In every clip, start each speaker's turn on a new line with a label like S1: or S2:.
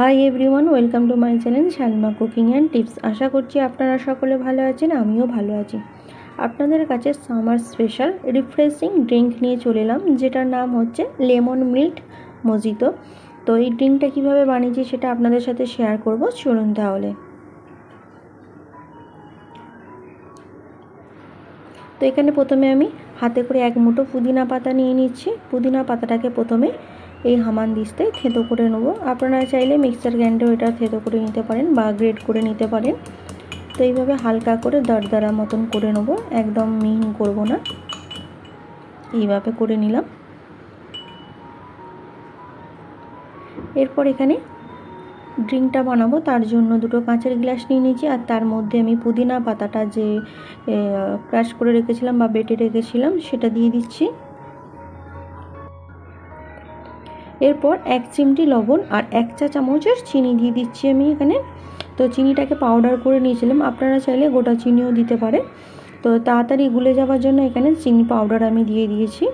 S1: Hi everyone welcome to my channel Salma cooking and tips আশা করছি আপনারা সকলে ভালো আছেন, আমিও ভালো আছি। আপনাদের কাছে সামার স্পেশাল রিফ্রেশিং ড্রিঙ্ক নিয়ে চলে এলাম, যেটার নাম হচ্ছে লেমন মিল্ট মজিতো তো এই ড্রিঙ্কটা কীভাবে বানিয়েছি সেটা আপনাদের সাথে শেয়ার করব, চলুন তাহলে। তো এখানে প্রথমে আমি হাতে করে এক মুঠো পুদিনা পাতা নিয়ে নিচ্ছি। পুদিনা পাতাটাকে প্রথমে এই হামান দিস্তায় থেতো করে নেব। আপনারা চাইলে মিক্সার গ্রাইন্ডার এটা থেতো করে নিতে পারেন বা গ্রেড করে নিতে পারেন। তো এইভাবে হালকা করে দরদরা মতন করে নেব। একদম মিহিন করব না। এইভাবে করে নিলাম। এরপর এখানে ড্রিঙ্কটা বানাবো। তার জন্য দুটো কাঁচের গ্লাস নিয়ে নিয়েছি আর তার মধ্যে আমি পুদিনা পাতাটা যে ক্রাশ করে রেখেছিলাম বা বেটে রেখেছিলাম সেটা দিয়ে দিচ্ছি। এরপর এক চিমটি লবণ আর এক চা চামচের চিনি দিয়ে দিচ্ছি আমি এখানে। তো চিনিটাকে পাউডার করে নিয়েছিলাম। আপনারা চাইলে গোটা চিনিও দিতে পারে তো তাড়াতাড়ি গুলে যাওয়ার জন্য এখানে চিনি পাউডার আমি দিয়ে দিয়েছি।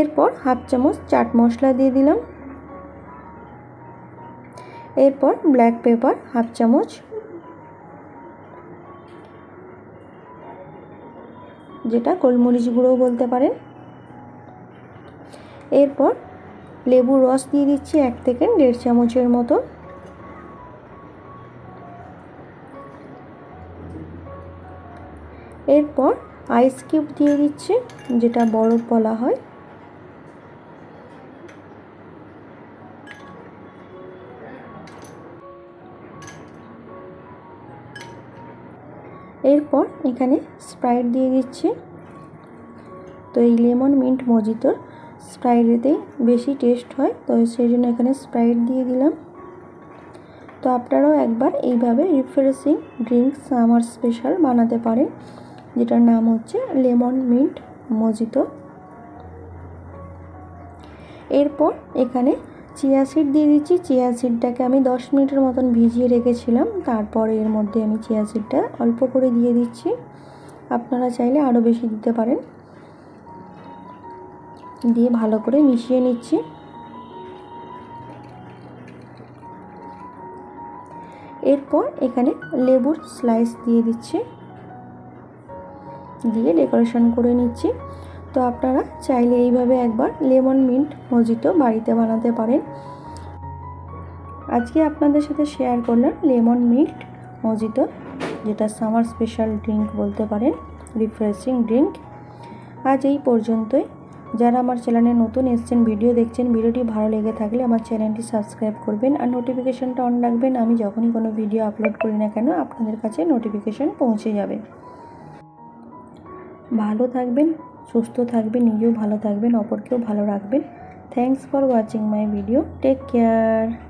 S1: এরপর হাফ চামচ চাট মশলা দিয়ে দিলাম। এরপর ব্ল্যাক পেপার হাফ চামচ। যেটা গোলমরিচ গুঁড়োও বলতে পারেন। এরপর লেবুর রস দিয়ে দিচ্ছি এক থেকে দেড় চামচের মতো। এরপর আইস কিউব দিয়ে দিচ্ছি, যেটা বরফ বলা হয়। এরপর এখানে স্প্রাইট দিয়ে দিচ্ছি। তো এই লেমন মিন্ট মজিতোর স্প্রাইটেতেই বেশি টেস্ট হয়, তো সেই জন্য এখানে স্প্রাইট দিয়ে দিলাম। তো আপনারাও একবার এইভাবে রিফ্রেশিং ড্রিঙ্কস আমার স্পেশাল বানাতে পারেন, যেটার নাম হচ্ছে লেমন মিন্ট মজিতো। এরপর এখানে চিয়া সিড দিয়ে দিচ্ছি। চিয়া সিডটাকে আমি দশ মিনিটের মতন ভিজিয়ে রেখেছিলাম। তারপরে এর মধ্যে আমি চিয়া সিডটা অল্প করে দিয়ে দিচ্ছি। আপনারা চাইলে আরও বেশি দিতে পারেন। দিয়ে ভালো করে মিশিয়ে নিচ্ছি। এরপর এখানে লেবুর স্লাইস দিয়ে দিচ্ছি। দিয়ে ডেকোরেশন করে নিচ্ছি। তো আপনারা চাইলে এইভাবে একবার লেমন মিন্ট মজিতো বাড়িতে বানাতে পারেন। আজকে আপনাদের সাথে শেয়ার করলাম লেমন মিন্ট মজিতো, যেটা সামার স্পেশাল ড্রিঙ্ক বলতে পারেন রিফ্রেশিং ড্রিঙ্ক আজ এই পর্যন্তই। যারা আমার চ্যানেলে নতুন এসছেন, ভিডিও দেখছেন, ভিডিওটি ভালো লেগে থাকলে আমার চ্যানেলটি সাবস্ক্রাইব করবেন আর নোটিফিকেশানটা অন রাখবেন। আমি যখনই কোনো ভিডিও আপলোড করি না কেন, আপনাদের কাছে নোটিফিকেশান পৌঁছে যাবে। ভালো থাকবেন, সুস্থ থাকবেন, নিজেও ভালো থাকবেন, অপরকেও ভালো রাখবেন। Thanks for watching my video take care